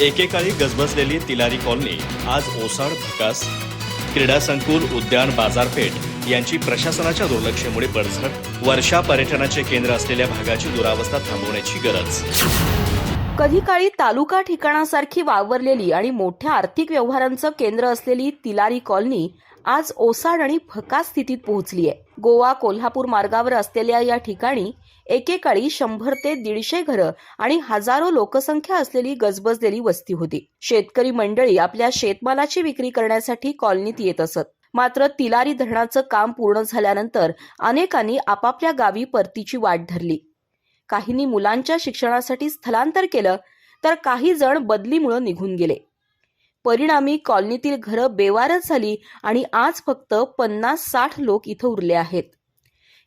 एकेकाळी गजबजलेली तिलारी कॉलनी आज ओसाड भकास क्रीडा संकुल उद्यान बाजारपेठ यांची प्रशासनाच्या दुर्लक्षेमुळे पडझड वर्षा पर्यटनाचे केंद्र असलेल्या भागाची दुरावस्था थांबवण्याची गरज. कधी काळी तालुका ठिकाणासारखी वावरलेली आणि मोठ्या आर्थिक व्यवहारांचं केंद्र असलेली तिलारी कॉलनी आज ओसाड आणि भकास स्थितीत पोहोचली आहे गोवा कोल्हापूर मार्गावर असलेल्या या ठिकाणी एकेकाळी शंभर ते दीडशे घरं आणि हजारो लोकसंख्या असलेली गजबजलेली वस्ती होती. शेतकरी मंडळी आपल्या शेतमालाची विक्री करण्यासाठी कॉलनीत येत असत. मात्र तिलारी धरणाचं काम पूर्ण झाल्यानंतर अनेकांनी आपापल्या गावी परतीची वाट धरली. काहींनी मुलांच्या शिक्षणासाठी स्थलांतर केलं तर काही जण बदलीमुळे निघून गेले. परिणामी कॉलनीतील घरं बेवारच झाली आणि आज फक्त पन्नास साठ लोक इथं उरले आहेत.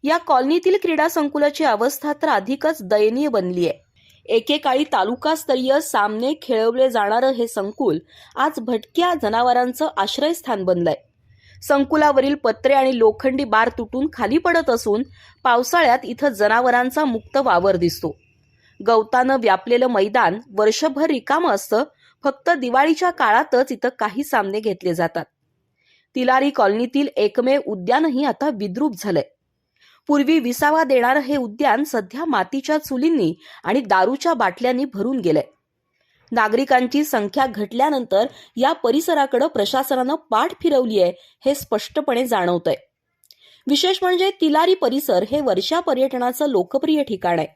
या कॉलनीतील क्रीडा संकुलाची अवस्था तर अधिकच दयनीय बनली आहे. एकेकाळी तालुकास्तरीय सामने खेळवले जाणारं हे संकुल आज भटक्या जनावरांचं आश्रयस्थान बनलंय. संकुलावरील पत्रे आणि लोखंडी बार तुटून खाली पडत असून पावसाळ्यात इथं जनावरांचा मुक्त वावर दिसतो. गवतानं व्यापलेलं मैदान वर्षभर रिकामं असतं फक्त दिवाळीच्या काळातच इथं काही सामने घेतले जातात. तिलारी कॉलनीतील एकमेव उद्यानही आता विद्रूप झालंय. पूर्वी विसावा देणारं हे उद्यान सध्या मातीच्या चुलींनी आणि दारूच्या बाटल्यांनी भरून गेलंय. नागरिकांची संख्या घटल्यानंतर या परिसराकडे प्रशासनानं पाठ फिरवली आहे हे स्पष्टपणे जाणवतंय. विशेष म्हणजे तिलारी परिसर हे वर्षा पर्यटनाचं लोकप्रिय ठिकाण आहे.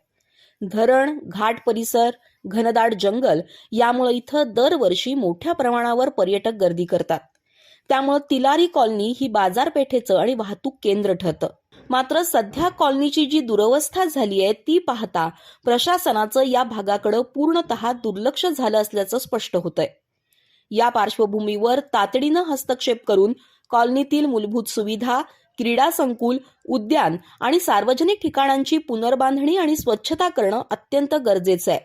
धरण घाट परिसर घनदाट जंगल यामुळे इथं दरवर्षी मोठ्या प्रमाणावर पर्यटक गर्दी करतात. त्यामुळे तिलारी कॉलनी ही बाजारपेठेचं आणि वाहतूक केंद्र ठरतं. मात्र सध्या कॉलनीची जी दुरवस्था झाली आहे ती पाहता प्रशासनाचं या भागाकडे पूर्णतः दुर्लक्ष झालं असल्याचं स्पष्ट होतंय. या पार्श्वभूमीवर तातडीनं हस्तक्षेप करून कॉलनीतील मूलभूत सुविधा क्रीडा संकुल उद्यान आणि सार्वजनिक ठिकाणांची पुनर्बांधणी आणि स्वच्छता करणं अत्यंत गरजेचं आहे.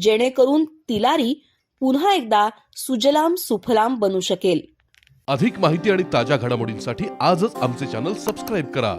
जेणेकरून तिलारी पुन्हा एकदा सुजलाम सुफलाम बनू शकेल. अधिक माहिती आणि ताज्या घडामोडींसाठी आजच आमचे चॅनल सबस्क्राईब करा.